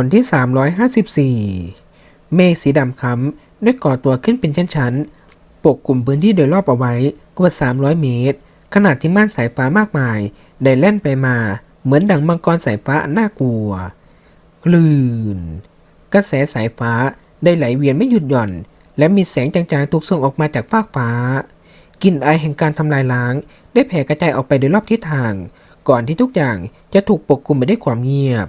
อนที่ 354 เมฆสีดำคล้ำได้ก่อตัวขึ้นเป็นชั้นๆ ปกกลุ่มพื้นที่โดยรอบเอาไว้กว่า 300 เมตร ขณะที่ม่านสายฟ้ามากมาย ได้แล่นไปมา เหมือนดังมังกรสายฟ้าน่ากลัวคลื่น กระแสสายฟ้าได้ไหลเวียนไม่หยุดหย่อน และมีแสงจางๆถูกส่งออกมาจากฟากฟ้ากลิ่นไอายแห่งการทำลายล้าง ได้แผ่กระจายออกไปโดยรอบทิศทาง ก่อนที่ทุกอย่างจะถูกปกคลุมไปด้วยความเงียบ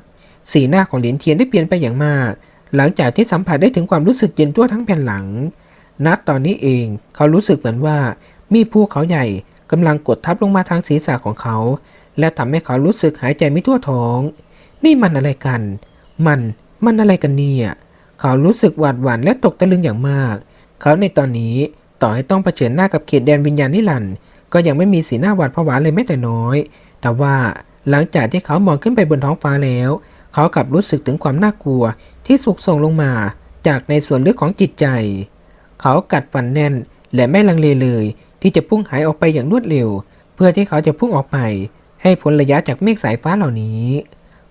สีหน้าของเหรียญเทียนได้เปลี่ยนไปอย่างมาก หลังจากที่สัมผัสได้ถึงความรู้สึกเย็นทั่วทั้งแผ่นหลัง ณ ตอนนี้เองเขารู้สึกเหมือนว่ามีภูเขาใหญ่กำลังกดทับลงมาทางศีรษะของเขา และทำให้เขารู้สึกหายใจไม่ทั่วท้อง นี่มันอะไรกัน มัน มันอะไรกันเนี่ย เขารู้สึกหวาดหวั่นและตกตะลึงอย่างมาก เขาในตอนนี้ต่อให้ต้องเผชิญหน้ากับเขตแดนวิญญาณนิรันด์ก็ยังไม่มีสีหน้าหวาดผวาเลยแม้แต่น้อย แต่ว่าหลังจากที่เขามองขึ้นไปบนท้องฟ้าแล้ว เขากลับรู้สึกถึงความน่ากลัวที่สุกส่งลงมาจากในส่วนลึกของจิตใจ เขากัดฟันแน่นและไม่ลังเลเลย ที่จะพุ่งหายออกไปอย่างรวดเร็ว เพื่อที่เขาจะพุ่งออกไป ให้พ้นระยะจากเมฆสายฟ้าเหล่านี้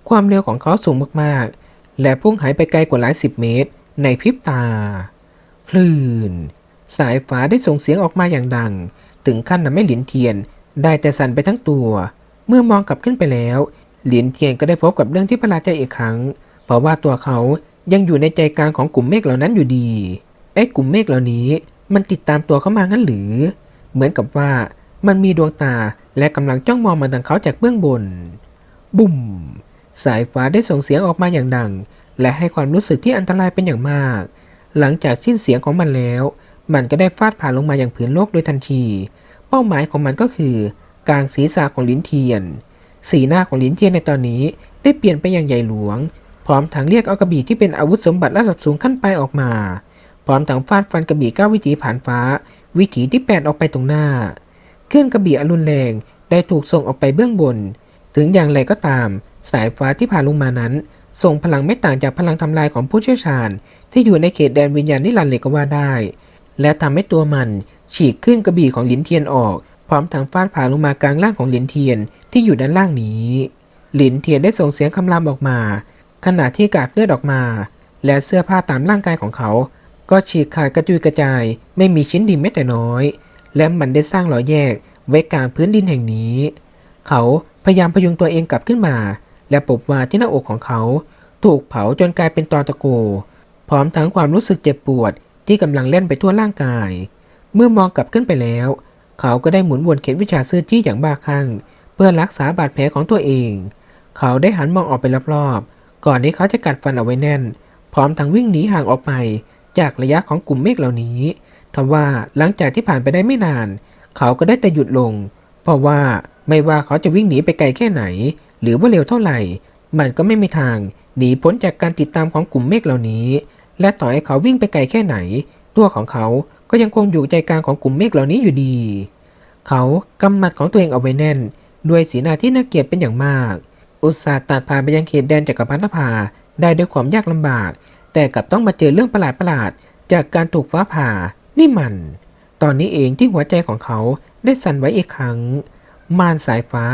ความเร็วของเขาสูงมากๆ และพุ่งหายไปไกลกว่าหลายสิบเมตร ในพริบตาคลื่น สายฟ้าได้ส่งเสียงออกมาอย่างดัง ถึงขั้นทำให้หลินเทียน ได้แต่สั่นไปทั้งตัว เมื่อมองกลับขึ้นไปแล้ว หลินเทียนก็ได้พบกับเรื่องที่ประหลาดใจอีกครั้ง เพราะว่าตัวเขายังอยู่ในใจกลางของกลุ่มเมฆเหล่านั้นอยู่ดี ไอ้กลุ่มเมฆเหล่านี้ มันติดตามตัวเขามางั้นหรือ เหมือนกับว่ามันมีดวงตาและกำลังจ้องมองมาทางเขาจากเบื้องบน บุ่ม สายฟ้าได้ส่งเสียงออกมาอย่างดัง และให้ความรู้สึกที่อันตรายเป็นอย่างมาก หลังจากสิ้นเสียงของมันแล้ว มันก็ได้ฟาดผ่านลงมาอย่างผืนโลกโดยทันที เป้าหมายของมันก็คือ กลางศีรษะของลิ้นเทียน สีหน้าของหลินเทียนในตอนนี้ได้เปลี่ยนไปอย่างใหญ่หลวง พร้อมทั้งเรียกเอากระบี่ที่เป็นอาวุธสมบัติระดับสูงขั้นไปออกมา พร้อมทั้งฟาดฟันกระบี่ก้าววิถีผ่านฟ้า วิถีที่แปดออกไปตรงหน้า เครื่องกระบี่อรุณแรงได้ถูกส่งออกไปเบื้องบน ถึงอย่างไรก็ตาม สายฟ้าที่ผ่านลงมานั้น ส่งพลังไม่ต่างจากพลังทำลายของผู้เชี่ยวชาญ ที่อยู่ในเขตแดนวิญญาณนิรันดร์เลยก็ว่าได้ และทำให้ตัวมันฉีกขึ้นกระบี่ของหลินเทียนออก พร้อมทั้งฟาดผ่าลงมากลางล่างของหลินเทียนที่อยู่ด้านล่างนี้หลินเทียนได้ส่งเสียงคำรามออกมา ขณะที่กากเลือดออกมา และเสื้อผ้าตามร่างกายของเขา ก็ฉีกขาดกระจุยกระจาย ไม่มีชิ้นดีแม้แต่น้อย และมันได้สร้างรอยแยกไว้กลางพื้นดินแห่งนี้ เขาพยายามพยุงตัวเองกลับขึ้นมา และพบว่าที่หน้าอกของเขา ถูกเผาจนกลายเป็นตอตะโก พร้อมทั้งความรู้สึกเจ็บปวดที่กำลังเล่นไปทั่วร่างกาย เมื่อมองกลับขึ้นไปแล้ว เขาก็ได้หมุนวนเข็มวิชาซื่อจี้อย่างบ้าคลั่งเพื่อรักษาบาดแผลของตัวเอง เขาได้หันมองออกไปรอบๆ ก่อนที่เขาจะกัดฟันเอาไว้แน่น พร้อมทั้งวิ่งหนีห่างออกไป จากระยะของกลุ่มเมฆเหล่านี้ทว่าหลังจากที่ผ่านไปได้ไม่นาน เขาก็ได้แต่หยุดลง เพราะว่าไม่ว่าเขาจะวิ่งหนีไปไกลแค่ไหน หรือว่าเร็วเท่าไหร่ มันก็ไม่มีทางหนีพ้นจากการติดตามของกลุ่มเมฆเหล่านี้ และต่อให้เขาวิ่งไปไกลแค่ไหน ตัวของเขา ก็ยังคงอยู่ใจกลางของกลุ่มเมฆเหล่านี้อยู่ดี เขากำมัดของตัวเองเอาไว้แน่น ด้วยสีหน้าที่น่าเกลียดเป็นอย่างมาก อุตสาห์ตัดผ่านไปยังเขตแดนจักรพรรดิภาได้ด้วยความยากลำบาก แต่กลับต้องมาเจอเรื่องประหลาดๆจากการถูกฟ้าผ่า นี่มัน ตอนนี้เองที่หัวใจของเขาได้สั่นไหวอีกครั้ง ม่านสายฟ้า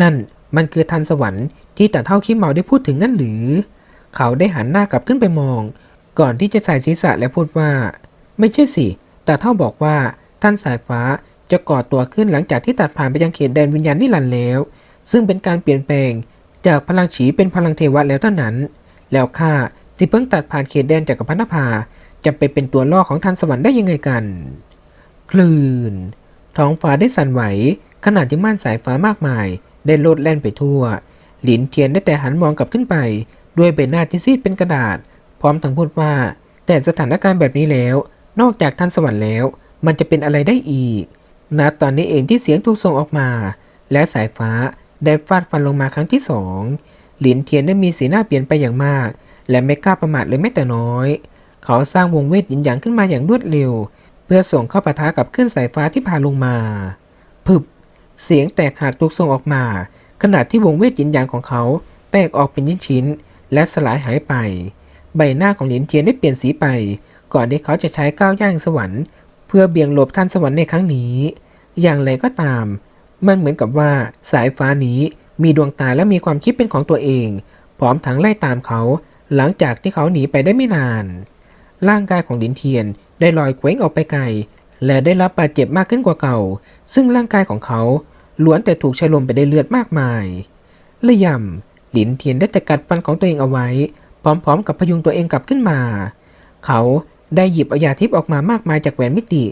นั่นมันคือทันสวรรค์ที่ตาเท่าขี้เมาได้พูดถึงนั่นหรือ เขาได้หันหน้ากลับขึ้นไปมอง ก่อนที่จะใส่ศีรษะและพูดว่า ไม่ใช่สิ แตาเท่าบอกว่าท่านสายฟ้าจะก่อตัวขึ้นหลังจากที่ตัดผ่านไปยังเขตแดนวิญญาณนิรันดร์แล้ว ซึ่งเป็นการเปลี่ยนแปลงจากพลังฉีเป็นพลังเทวะแล้วเท่านั้น แล้วข้าที่เพิ่งตัดผ่านเขตแดนจากกรพรรดินภาจะไปเป็นตัวล่อของทันสวรรค์ได้ยังไงกัน คลื่น ท้องฟ้าได้สั่นไหว ขนาดที่ม่านสายฟ้ามากมาย ได้โลดแล่นไปทั่ว หลินเทียนได้แต่หันมองกลับขึ้นไป ด้วยใบหน้าที่ซีดเป็นกระดาษ พร้อมทั้งพูดว่า แต่สถานการณ์แบบนี้แล้ว นอกจากทันสวรรค์แล้ว มันจะเป็นอะไรได้อีกณตอนนี้เองที่เสียงถูกส่งออกมา และสายฟ้าได้ฟาดฟันลงมาครั้งที่สองหลินเทียนได้มีสีหน้าเปลี่ยนไปอย่างมาก และไม่กล้าประมาทเลยแม้แต่น้อย เขาสร้างวงเวทหยินหยางขึ้นมาอย่างรวดเร็ว เพื่อส่งเข้าปะทะกับคลื่นสายฟ้าที่ผ่านลงมาพึบเสียงแตกหักถูกส่งออกมา ขณะที่วงเวทหยินหยางของเขา แตกออกเป็นชิ้นๆและสลายหายไป ใบหน้าของหลินเทียนได้เปลี่ยนสีไป ก่อนที่เขาจะใช้ก้าวย่างสวรรค์ เพื่อเบี่ยงหลบท่านสวรรค์ในครั้งนี้ อย่างไรก็ตาม มันเหมือนกับว่าสายฟ้านี้มีดวงตาและมีความคิดเป็นของตัวเอง พร้อมทั้งไล่ตามเขา หลังจากที่เขาหนีไปได้ไม่นาน ร่างกายของลินเทียนได้ลอยเคว้งออกไปไกล และได้รับบาดเจ็บมากขึ้นกว่าเก่า ซึ่งร่างกายของเขาล้วนแต่ถูกชโลมไปได้เลือดมากมายระยำหลินเทียนได้แต่กัดฟันของตัวเองเอาไว้ พร้อมๆ กับพยุงตัวเองกลับขึ้นมา เขา ได้หยิบเอายาทิพย์ออกมามากมายจากแหวนมิติ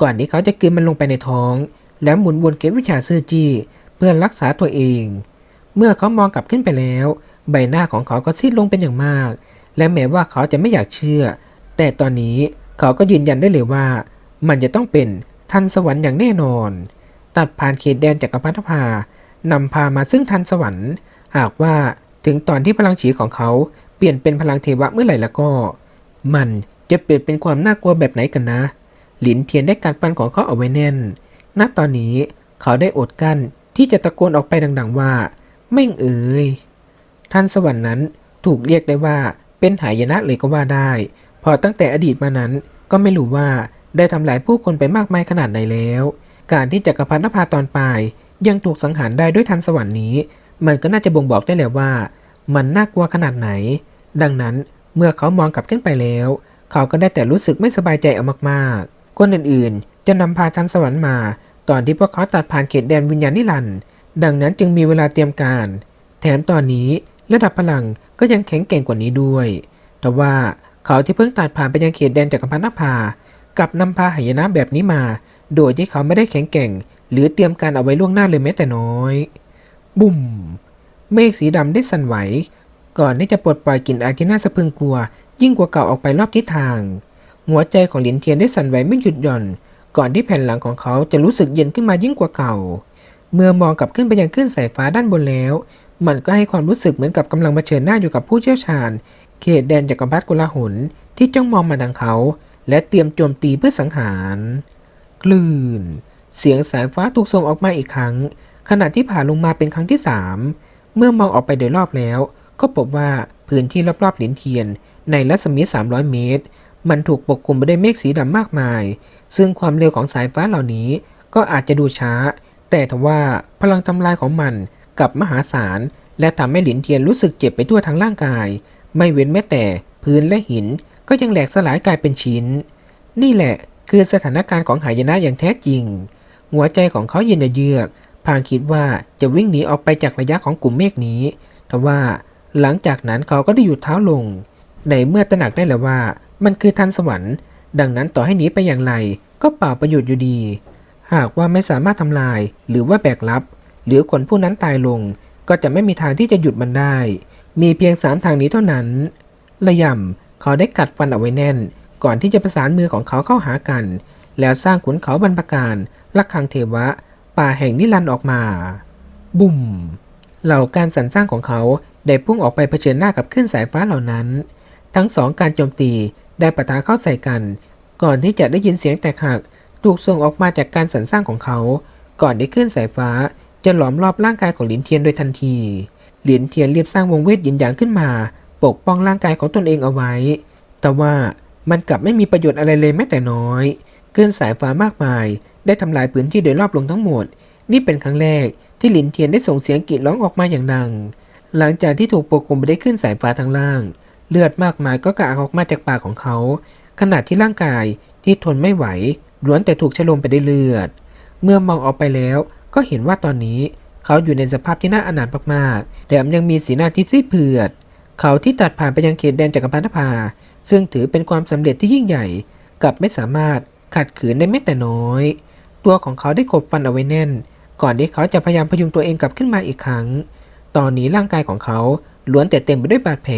ก่อนที่เขาจะกลืนมันลงไปในท้อง แล้วหมุนวนเก็บวิชาซื่อจี้เพื่อรักษาตัวเอง เมื่อเขามองกลับขึ้นไปแล้ว ใบหน้าของเขาก็ซีดลงเป็นอย่างมาก และแม้ว่าเขาจะไม่อยากเชื่อ แต่ตอนนี้เขาก็ยืนยันได้เลยว่า มันจะต้องเป็นทันสวรรค์อย่างแน่นอน ตัดผ่านเขตแดนจักรพรรดิพานำพามาซึ่งทันสวรรค์ หากว่าถึงตอนที่พลังฉีของเขาเปลี่ยนเป็นพลังเทวะเมื่อไหร่แล้วก็ มัน จะเปลี่ยนเป็นความน่ากลัวแบบไหนกันนะ หลินเทียนได้กัดฟันของเขาเอาไว้แน่น ณ ตอนนี้เขาได้อดกั้นที่จะตะโกนออกไปดัง ๆ ว่าเม่เอ๋ยท่านสวรรค์นั้นถูกเรียกได้ว่าเป็นหายนะเลยก็ว่าได้ พอตั้งแต่อดีตมานั้นก็ไม่รู้ว่าได้ทำลายผู้คนไปมากมายขนาดไหนแล้ว การที่จักรพรรดินภาตอนปลาย ยังถูกสังหารได้ด้วยทันสวรรค์นี้ มันก็น่าจะบ่งบอกได้แล้วว่า มันน่ากลัวขนาดไหน ดังนั้นเมื่อเขามองกลับขึ้นไปแล้ว เขาก็ได้แต่รู้สึกไม่สบายใจเอามากๆ คนอื่นๆ จะนำพาทันสวรรค์มา ตอนที่พวกเขาตัดผ่านเขตแดนวิญญาณนิรันดร์ดังนั้นจึงมีเวลาเตรียมการ แถมตอนนี้ระดับพลังก็ยังแข็งแกร่งกว่านี้ด้วย แต่ว่าเขาที่เพิ่งตัดผ่านไปยังเขตแดนจักรพรรดินภากับนำพาหายนะแบบนี้มา โดยที่เขาไม่ได้แข็งแกร่ง หรือเตรียมการเอาไว้ล่วงหน้าเลยแม้แต่น้อย บุ่ม เมฆสีดำได้สั่นไหว ก่อนที่จะปลดปล่อยกลิ่นอาที่น่าสะพรึงกลัว ยิ่งกว่าเก่าออกไปรอบทิศทาง หัวใจของหลินเทียนได้สั่นไหวไม่หยุดหย่อน ก่อนที่แผ่นหลังของเขาจะรู้สึกเย็นขึ้นมายิ่งกว่าเก่า เมื่อมองกลับขึ้นไปยังขึ้นสายฟ้าด้านบนแล้ว มันก็ให้ความรู้สึกเหมือนกับกำลังเผชิญหน้าอยู่กับผู้เชี่ยวชาญ เขตแดนจักรพรรดิกุลาหนที่จ้องมองมาทางเขา และเตรียมโจมตีเพื่อสังหารคลื่น เสียงสายฟ้าถูกส่งออกมาอีกครั้ง ขณะที่ผ่าลงมาเป็นครั้งที่สามเมื่อมองออกไปโดยรอบแล้ว ก็พบว่าพื้นที่รอบๆหลินเทียน ในรัศมี 300 เมตร มันถูกปกคลุมไปด้วยเมฆสีดำมากมาย ซึ่งความเร็วของสายฟ้าเหล่านี้ก็อาจจะดูช้า แต่ทว่าพลังทำลายของมันกลับมหาศาล และทำให้หลินเทียนรู้สึกเจ็บไปทั่วทั้งร่างกาย ไม่เว้นแม้แต่พื้นและหินก็ยังแหลกสลายกลายเป็นชิ้น นี่แหละคือสถานการณ์ของหายนะอย่างแท้จริง หัวใจของเขาเย็นเยือกพางคิดว่าจะวิ่งหนีออกไปจากระยะของกลุ่มเมฆนี้ แต่ว่าหลังจากนั้นเขาก็ได้หยุดเท้าลง ในเมื่อตระหนักได้แล้วว่า มันคือทันสวรรค์ ดังนั้นต่อให้หนีไปอย่างไร ก็เปล่าประโยชน์อยู่ดี หากว่าไม่สามารถทำลาย หรือว่าแบกรับ หรือคนผู้นั้นตายลง ก็จะไม่มีทางที่จะหยุดมันได้ มีเพียงสามทางนี้เท่านั้น ระยำเขาได้กัดฟันเอาไว้แน่น ก่อนที่จะประสานมือของเขาเข้าหากัน แล้วสร้างขุนเขาบรรพการลักคังเทวะ ป่าแห่งนิรันดร์ออกมา บุ่มเหล่าการสรรสร้างของเขาได้พุ่งออกไปเผชิญหน้ากับคลื่นสายฟ้าเหล่านั้น ทั้งสองการโจมตีได้ปะทะเข้าใส่กัน ก่อนที่จะได้ยินเสียงแตกหัก ถูกส่งออกมาจากการสรรสร้างของเขา ก่อนที่คลื่นสายฟ้าจะหลอมรอบร่างกายของหลินเทียนโดยทันที หลินเทียนเรียบสร้างวงเวทยินหยางขึ้นมา ปกป้องร่างกายของตนเองเอาไว้ แต่ว่ามันกลับไม่มีประโยชน์อะไรเลยแม้แต่น้อยคลื่นสายฟ้ามากมาย ได้ทำลายพื้นที่โดยรอบลงทั้งหมด นี่เป็นครั้งแรกที่หลินเทียนได้ส่งเสียงกรีดร้องออกมาอย่างดัง หลังจากที่ถูกปกคลุมไปได้วยคลื่นสายฟ้าทางล่าง เลือดมากมายก็กระอักออกมาจากปากของเขา ขณะที่ร่างกายที่ทนไม่ไหวล้วนแต่ถูกชโลมไปได้วยเลือด เมื่อมองออกไปแล้วก็เห็นว่าตอนนี้เขาอยู่ในสภาพที่น่าอนาถมากๆแถมยังมีสีหน้าที่ซีดเผือด เขาที่ตัดผ่านไปยังเขตแดนจักรพรรดิภา ซึ่งถือเป็นความสำเร็จที่ยิ่งใหญ่กลับไม่สามารถขัดขืนได้แม้แต่น้อย ตัวของเขาได้ขบฟันเอาไว้แน่น ก่อนที่เขาจะพยายามพยุงตัวเองกลับขึ้นมาอีกครั้ง ตอนนี้ร่างกายของเขาล้วนแต่เต็มไปด้วยบาดแผล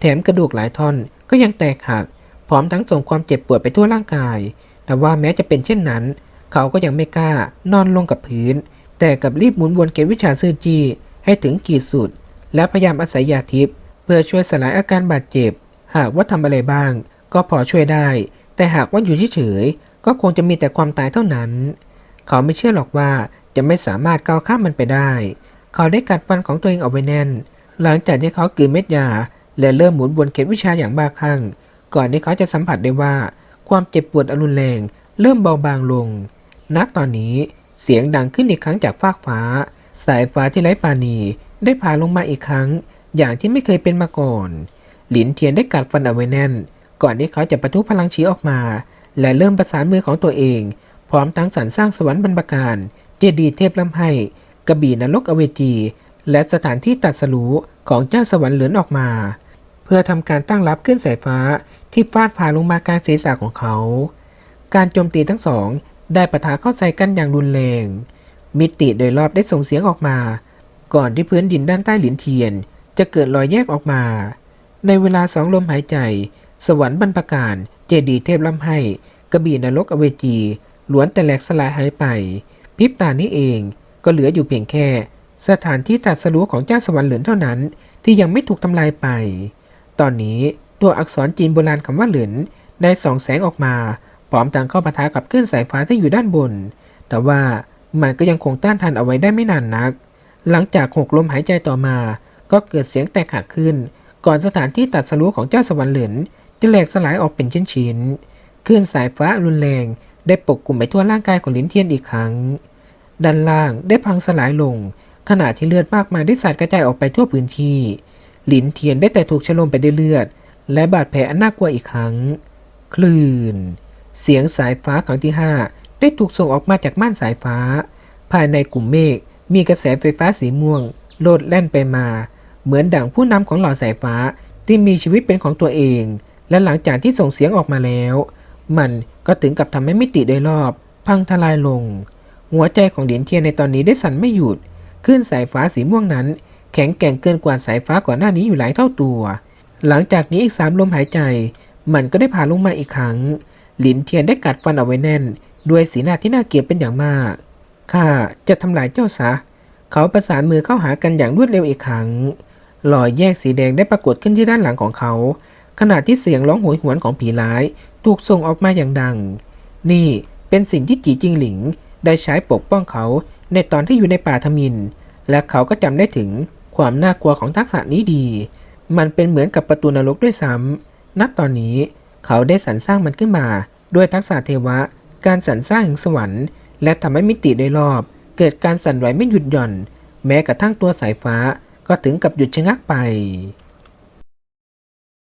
แถมกระดูกหลายท่อนก็ยังแตกหัก พร้อมทั้งส่งความเจ็บปวดไปทั่วร่างกาย แต่ว่าแม้จะเป็นเช่นนั้น เขาก็ยังไม่กล้านอนลงกับพื้น แต่กลับรีบหมุนวนเก็บวิชาซื่อจีให้ถึงขีดสุด และพยายามอาศัยยาทิพย์เพื่อช่วยสลายอาการบาดเจ็บ หากว่าทำอะไรบ้าง ก็พอช่วยได้ แต่หากว่าอยู่เฉยๆก็คงจะมีแต่ความตายเท่านั้น เขาไม่เชื่อหรอกว่าจะไม่สามารถก้าวข้ามมันไปได้ เขาได้กัดฟันของตัวเองเอาไว้แน่น หลังจากที่เขากืนเม็ดยา และเริ่มหมุนวนเก็บวิชาอย่างบ้าคลั่ง ก่อนที่เขาจะสัมผัสได้ว่า ความเจ็บปวดอรุนแรง เริ่มเบาบางลงณตอนนี้เสียงดังขึ้นอีกครั้งจากฟากฟ้า สายฟ้าที่ไร้ปาณีได้ผ่าลงมาอีกครั้ง อย่างที่ไม่เคยเป็นมาก่อน หลินเทียนได้กัดฟันเอาไว้แน่น ก่อนที่เขาจะประทุพลังชีออกมา และเริ่มประสานมือของตัวเอง พร้อมทั้งสรรสร้างสวรรค์บรรพการ เจดีย์เทพลำไห้กระบี่นรกอเวจีและสถานที่ตัดสรู้ของเจ้าสวรรค์เหลือนออกมา พื่อทำการตั้งรับขึ้นสายฟ้าที่ฟาดผ่าลงมากลางศีรษะของเขา การโจมตีทั้งสอง ได้ปะทะเข้าใส่กันอย่างรุนแรง มิติโดยรอบได้ส่งเสียงออกมา ก่อนที่พื้นดินด้านใต้หลินเทียน จะเกิดรอยแยกออกมา ในเวลาสองลมหายใจ สวรรค์บรรพการ เจดีย์เทพลำไห้กระบี่นรกอเวจีล้วนแต่แหลกสลายหายไปพริบตานี้เองก็เหลืออยู่เพียงแค่ สถานที่ตัดสรู้ของเจ้าสวรรค์เหลือนเท่านั้น ที่ยังไม่ถูกทำลายไป ตอนนี้ตัวอักษรจีนโบราณคำว่าเหลินได้ส่องแสงออกมาพร้อมทั้งเข้าปะทะกับคลื่นสายฟ้าที่อยู่ด้านบน แต่ว่ามันก็ยังคงต้านทานเอาไว้ได้ไม่นานนัก หลังจากหกลมหายใจต่อมา ก็เกิดเสียงแตกหักขึ้น ก่อนสถานที่ตัดสรู้ของเจ้าสวรรค์เหลินจะแหลกสลายออกเป็นชิ้นๆคลื่นสายฟ้ารุนแรง ได้ปกกลุ่มไปทั่วร่างกายของหลินเทียนอีกครั้ง ด้านล่างได้พังสลายลง ขณะที่เลือดมากมายได้สาดกระจายออกไปทั่วพื้นที่ หลินเทียนได้แต่ถูกชโลมไปด้วยเลือด และบาดแผลอันน่ากลัวอีกครั้ง คลื่น เสียงสายฟ้าครั้งที่ห้าได้ถูกส่งออกมาจากม่านสายฟ้า ภายในกลุ่มเมฆมีกระแสไฟฟ้าสีม่วง โลดแล่นไปมา เหมือนดั่งผู้นำของเหล่าสายฟ้าที่มีชีวิตเป็นของตัวเอง และหลังจากที่ส่งเสียงออกมาแล้ว มันก็ถึงกับทำให้มิติโดยรอบ พังทลายลง หัวใจของเหรียญเทียนในตอนนี้ได้สั่นไม่หยุดคลื่นสายฟ้าสีม่วงนั้น แข็งแกร่งเกินกว่าสายฟ้าก่อนหน้านี้อยู่หลายเท่าตัว หลังจากนี้อีกสามลมหายใจ มันก็ได้ผ่าลงมาอีกครั้ง หลินเทียนได้กัดฟันเอาไว้แน่น ด้วยสีหน้าที่น่าเกลียดเป็นอย่างมาก ข้าจะทำลายเจ้าซะ เขาประสานมือเข้าหากันอย่างรวดเร็วอีกครั้ง รอยแยกสีแดงได้ปรากฏขึ้นที่ด้านหลังของเขา ขณะที่เสียงร้องโหยหวนของผีร้าย ถูกส่งออกมาอย่างดัง นี่เป็นสิ่งที่จีจิงหลิงได้ใช้ปกป้องเขาในตอนที่อยู่ในป่าทมิน และเขาก็จำได้ถึง ความน่ากลัวของทักษะนี้ดี มันเป็นเหมือนกับประตูนรกด้วยซ้ำณตอนนี้เขาได้สรรสร้างมันขึ้นมา ด้วยทักษะเทวะ การสรรสร้างแห่งสวรรค์ และทำให้มิติโดยรอบ เกิดการสั่นไหวไม่หยุดหย่อน แม้กระทั่งตัวสายฟ้าก็ถึงกับหยุดชะงักไป